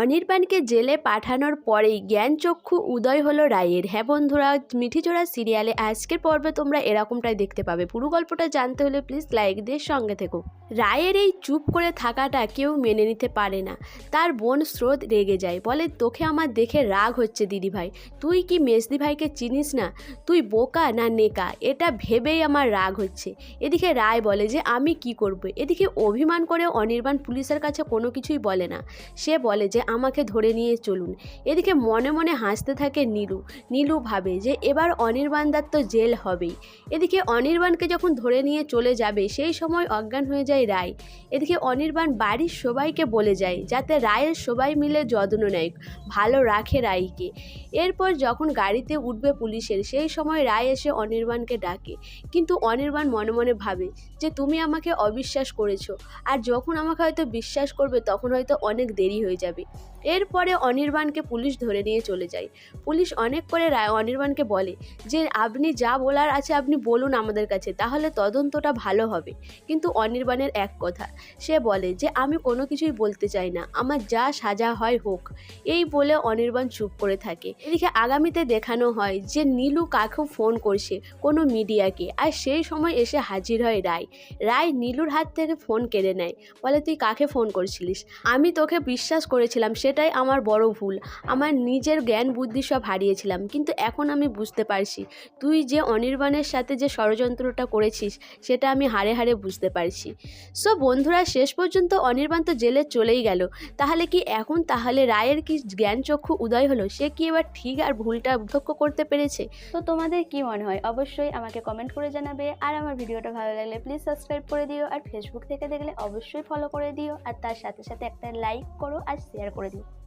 অনির্বাণকে জেলে পাঠানোর পরেই জ্ঞানচক্ষু উদয় হলো রায়ের। হ্যাঁ বন্ধুরা মিঠিচোড়া সিরিয়ালে আজকের পর্বে তোমরা এরকমটাই দেখতে পাবে। পুরো গল্পটা জানতে হলে প্লিজ লাইক দিয়ে সঙ্গে থেকো। রায়ের এই চুপ করে থাকাটা কেউ মেনে নিতে পারে না। তার বোন স্রোত রেগে যায়, বলে, তোকে আমার দেখে রাগ হচ্ছে দিদিভাই তুই কি মেজদি ভাইকে চিনিস না? তুই বোকা না নেকা? এটা ভেবেই আমার রাগ হচ্ছে। এদিকে রায় বলে যে, আমি কি করব? এদিকে অভিমান করে অনির্বাণ পুলিশের কাছে কোনো কিছুই বলে না। সে বলে যে আমাকে ধরে নিয়ে চলুন। এদিকে মনে মনে হাসতে থাকে নীলু। নীলু ভাবে যে এবার অনির্বাণদার তো জেল হবেই। এদিকে অনির্বাণকে যখন ধরে নিয়ে চলে যাবে, সেই সময় অজ্ঞান হয়ে যায় রায়। এদিকে অনির্বাণ বাড়ির সবাইকে বলে যায়, যাতে রায়ের সবাই মিলে যত্ন নেয়, ভালো রাখে রায়কে। এরপর যখন গাড়িতে উঠবে পুলিশের, সেই সময় রায় এসে অনির্বাণকে ডাকে। কিন্তু অনির্বাণ মনে মনে ভাবে যে, তুমি আমাকে অবিশ্বাস করেছ। আর যখন আমাকে হয়তো বিশ্বাস করবে, তখন হয়তো অনেক দেরি হয়ে যাবে। এরপরে অনির্বাণকে পুলিশ ধরে নিয়ে চলে যায়। পুলিশ অনেক করে রায় অনির্বাণকে বলে যে, আপনি যা বলার আছে আপনি বলুন আমাদের কাছে, তাহলে তদন্তটা ভালো হবে। কিন্তু অনির্বাণের এক কথা, সে বলে যে, আমি কোনো কিছুই বলতে চাই না, আমার যা সাজা হয় হোক। এই বলে অনির্বাণ চুপ করে থাকে। এদিকে আগামীতে দেখানো হয় যে, নীলু কাকেও ফোন করছে কোনো মিডিয়াকে আর সেই সময় এসে হাজির হয় রায়। রায় নীলুর হাত থেকে ফোন কেড়ে নেয়। বলে, তুই কাকে ফোন করছিলিস? আমি তোকে বিশ্বাস করেছিলাম সেটাই আমার বড় ভুল। আমার নিজের জ্ঞান বুদ্ধি সব হারিয়েছিলাম। কিন্তু এখন আমি বুঝতে পারছি, তুই যে অনির্বাণের সাথে যে ষড়যন্ত্রটা করেছিস, সেটা আমি হারে হারে বুঝতে পারছি। সো বন্ধুরা, শেষ পর্যন্ত অনির্বাণ তো জেলে চলেই গেল। তাহলে কি এখন তাহলে রায়ের কি জ্ঞানচক্ষু উদয় হলো? সে কি এবার ঠিক আর ভুলটা পার্থক্য করতে পেরেছে? তো তোমাদের কি মনে হয়? অবশ্যই আমাকে কমেন্ট করে জানাবে। আর আমার ভিডিওটা ভালো লাগলে প্লিজ সাবস্ক্রাইব করে দিও। আর ফেসবুক থেকে দেখলে অবশ্যই ফলো করে দিও। আর তার সাথে সাথে একটা লাইক করো আর শেয়ার করে দিও।